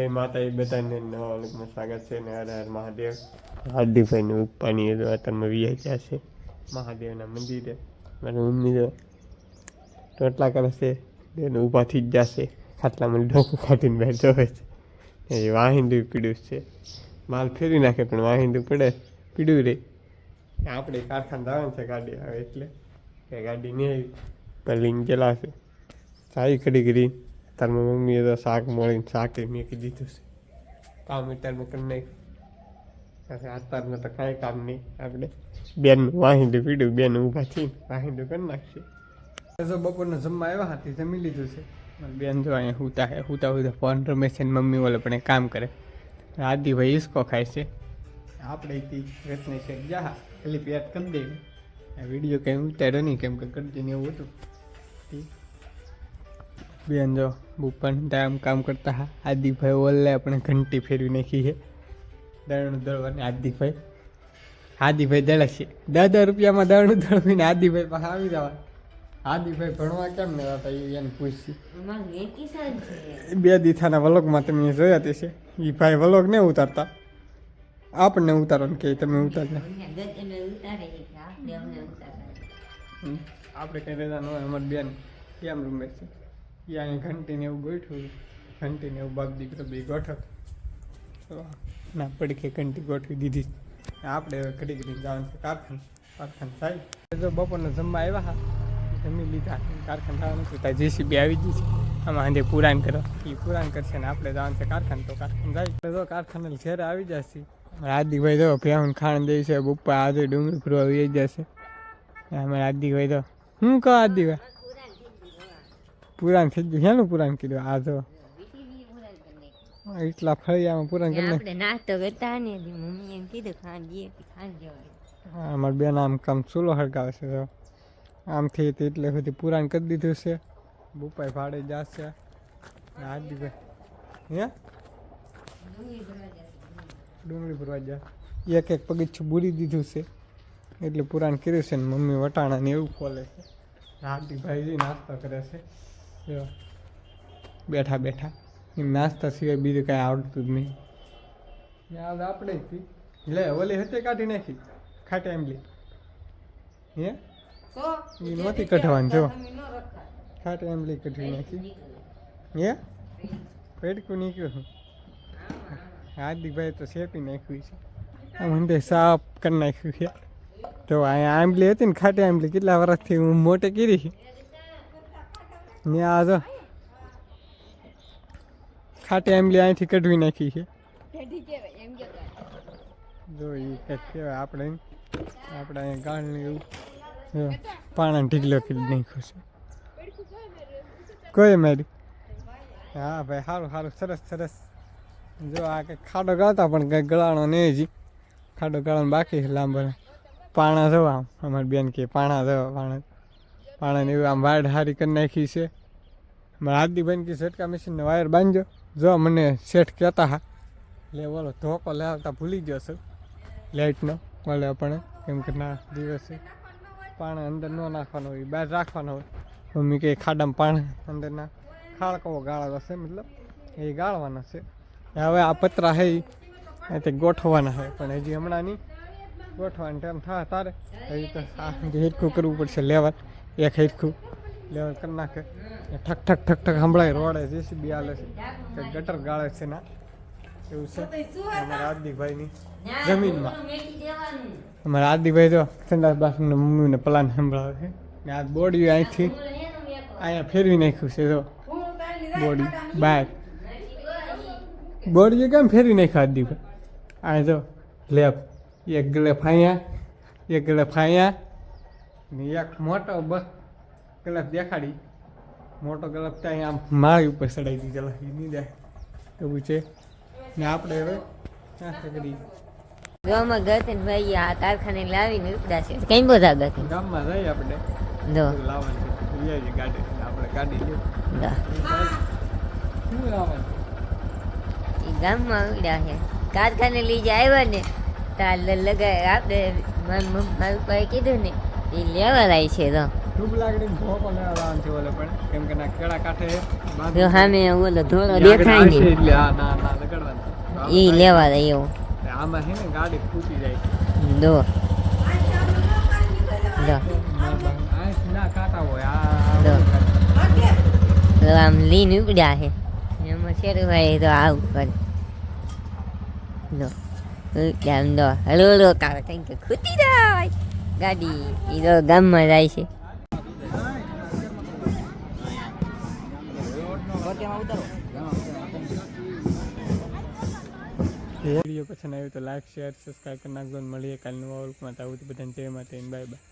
માતા એ બધાને નવા વ્લોગમાં સ્વાગત છે ને હર હર મહાદેવ. હાર્દિકભાઈનું પાણી એ અત્યારમાં વિયા છે. મહાદેવના મંદિરે. મારી મમ્મી ટોટલા કરે છે. એને ઊભા થઈ જ જશે. ખાટલામાં ડોકું કાઢીને બહાર જોવે છે. એ વાહિંદુ પીડ્યું છે. માલ ફેરવી નાખે પણ વાહિંદુ પડે. પીડ્યું રે. આપણે કારખાને જવાનું છે ગાડી આવે એટલે. કે ગાડી નહીં આવી. પણ લઈને ગયેલા છે સારી ખડી કરી તારમાં મમ્મીએ તો શાક મળીને શાક એ મેં દીધું છે. કામ અત્યારમાં કરી નાખ્યું અત્યારમાં તો કાંઈ કામ નહીં. આપણે બેન વાહિંડું પીડ્યું, બેન ઊભા થઈને વાહિંડું કરી નાખશે. જો બપોરનો જમવા આવ્યા હતી જમી લીધું છે. બેન જો અહીંયા હુતા હે હુતા હુતા ફોન રમે છે ને મમ્મી ઓલે પણ એ કામ કરે. આદિભાઈ ઈસકો ખાય છે. આપણે રત્ને છે, જા, ખાલી પેટ કરી દે. આ વીડિયો કંઈ ઉતાર્યો નહીં, કેમ કે કરજે ને એવું હતું. તી. બેન જો બુપન આમ કામ કરતા હા. આદિભાઈ ઓલે આપણે ઘંટી ફેરવી નાખી છે. દળનું દળવાની આદિભાઈ. આદિભાઈ દળે છે. દસ દસ રૂપિયામાં દળનું દળવીને આદિભાઈ પાસે આવી જવા આદિભાઈ ભણવા કેમ ને હતા એને પૂછ્યું. બે દીથાના વલોગમાં તમે જોયા તે છે. એ ભાઈ વલોગ ને ઉતારતા. આપણને ઉતારો ને કે તમે ઉતારજો. આપણે કઈ રહેતા ન હોય અમારી બેન કેમ રૂમે છે? અહીંયા ઘંટીને એવું ગોઠવું ઘંટીને એવું બાગ દીકરો બે ગોઠવ ના પડકે ઘંટી ગોઠવી દીધી. આપણે હવે ઘડી ઘડી જવાનું છે કારખાન. કારખાન થાય. તો બપોરનો જમવા આવ્યા હા જમી લીધા. કારખાન જવાનું છે. ત્યાં જેસીબી આવી ગઈ છે. આમાં હાંજે પુરાણ કરો. એ પુરાણ કરશે ને આપણે જવાનું છે કારખાન. તો કારખાન જાય. તો કારખાને ઘેર આવી જશે આદિભાઈ તો ભ્યાውን ખાણ દે છે. બપ્પા આજે ડુંગળી ફરવા આવી જશે અમારે આદિભાઈ તો, હું કહો આદિભાઈ પુરાણ થઈ ગયું. શેનું પુરાણ કીધું આ જો. એટલા ફળિયામાં પુરાણ કરી આપણે નાસ્તો કરતા ને મમ્મી એમ કીધું ખાન દઈએ ખાન હા, અમારી બેન આમ કામ ચૂલો હળગાવે છે તો આમથી તે એટલે સુધી પુરાણ કરી દીધું છે. બુપાઈ ભાડે જશે. આદિભાઈ હે? ડુંગળી ભરવા જા. એક એક પગીછું બુરી દીધું છે. એટલે પુરાણ કર્યું છે ને મમ્મી વટાણા ને એવું ખોલે છે. હાર્દિકભાઈ ભાઈ નાસ્તો કરે છે. જો બેઠા બેઠા. નાસ્તા સિવાય બીજું કાંઈ આવડતું જ નહીં. યાદ આપણે જ હતી લે ઓલી હતી કાઢી નાખી. ખાટા એમલી હે? એ નહોતી કઢવાની જો. ખાટા એમલી કઢી નાખી. હે? પેટકું નીકળ્યું હાર્દિકભાઈ તો શેપી નાખ્યું છે. આમ અંદર સાફ કરી નાખ્યું છે. તો અહીંયા આંબલી હતી ને ખાટી આંબલી કેટલા વર્ષથી હું મોટે કરી છે. ને આ જો ખાટે આંબલી અહીંથી કઢવી નાખી છે. જો એ કહેવાય આપણે આપણે અહીંયા ગાળને એવું પાણા ઢીકલો કરી નાખ્યો છે. કોઈ મારી હા ભાઈ સારું સારું સરસ સરસ. જો આ કંઈક ખાડો ગાળતા પણ કંઈક ગળાણો નહીં હજી ખાડો ગાળવાનો બાકી છે લાંબો. પાણા જવા આમ અમારી બેન કે પાણા જવા પાણા. પાણાને આમ વાડ હારી કરી નાખી છે. મારા હાર્દિકભાઈ કે સટકા મશીનનો વાયર બાંધજો. જો મને શેઠ કહેતા હા, લે બોલો, ધોકો લાવતા ભૂલી ગયો છું. લાઇટનો મળે આપણે કેમ કે ના, દિવસે પાણી અંદર ન નાખવાનો હોય, બહાર રાખવાનું હોય. મમ્મી કે ખાડામાં પાણી અંદરના ખાળકવો ગાળો છે, મતલબ એ ગાળવાના છે. હવે આ પતરા છે એ ગોઠવાના છે પણ હજી હમણાં નહીં ગોઠવાની ટાઈમ થાય તારે. હજી તો આ કરવું પડશે લેવલ એક હેરખું. લેવલ કરી નાખે. ઠક ઠક ઠક ઠક સંભળાય રોડે જેસીબી હાલે છે. કે ગટર ગાળે છે ના. એવું છે. અમારા હાર્દિકભાઈની જમીનમાં. અમારા આદિભાઈ જો સંદાસ બાસુને મમ્મીને પ્લાન સંભળાવે છે. ને આ બોડી અહીંથી અહીંયા ફેરવી નાખ્યું છે જો. બોડી બહાર બોડીએ કેમ ફેરવી નાખ્યું આદિભાઈ? આ જો લેપ એક ગ્લેફ અહીંયા એક ગ્લેફ અહીંયા ને એક મોટો બસ ગ્લેફ દેખાડી. મોટો ગ્લેફ ત્યાં આમ મારી ઉપર ચડાવી દીધેલો એ નહીં જાય. એવું છે. ને આપણે હવે ગામમાં ગતિન ભાઈ આ કારખાને લાવીને ઉપડા છે. કઈ બધા ગતન? ગામમાં જઈએ આપણે. દો લાવવાનું છે. ગાડી. આપણે ગાડી લઈએ. શું લાવવાનું? એ ગામમાં છે. કારખાને લઈ જાય આવ્યા ને તાર લગાય. આપણે મારા પપ્પાએ કીધું ને એ લેવા લાય છે તો. લાવવાનું છે ઓલે પણ. કેમ કે ના કેળા કાંઠે જો સામે ઓલો ધોળો દેખાય ને એટલે હા ના ના લગાડવાનું. એ લેવા દે એવો. આમાં છે ને ગાડી ફૂટી જાય દો દો ના કાંટા હોય. આ જો. આમ લીન ઉપડ્યા છે. એમાં શેરભાઈ તો આવું કરે લો ઉપડ્યા આમ દો કંઈક ખૂટી જાય. ગાડી. એ તો ગામમાં જાય છે. વીડિયો પસંદ આવ્યો તો લાઈક શેર સબસ્ક્રાઈબ કરી નાખજો મળીએ કાલનું ઓળખમાં આવું તો બધાને. જય માતા બાય બાય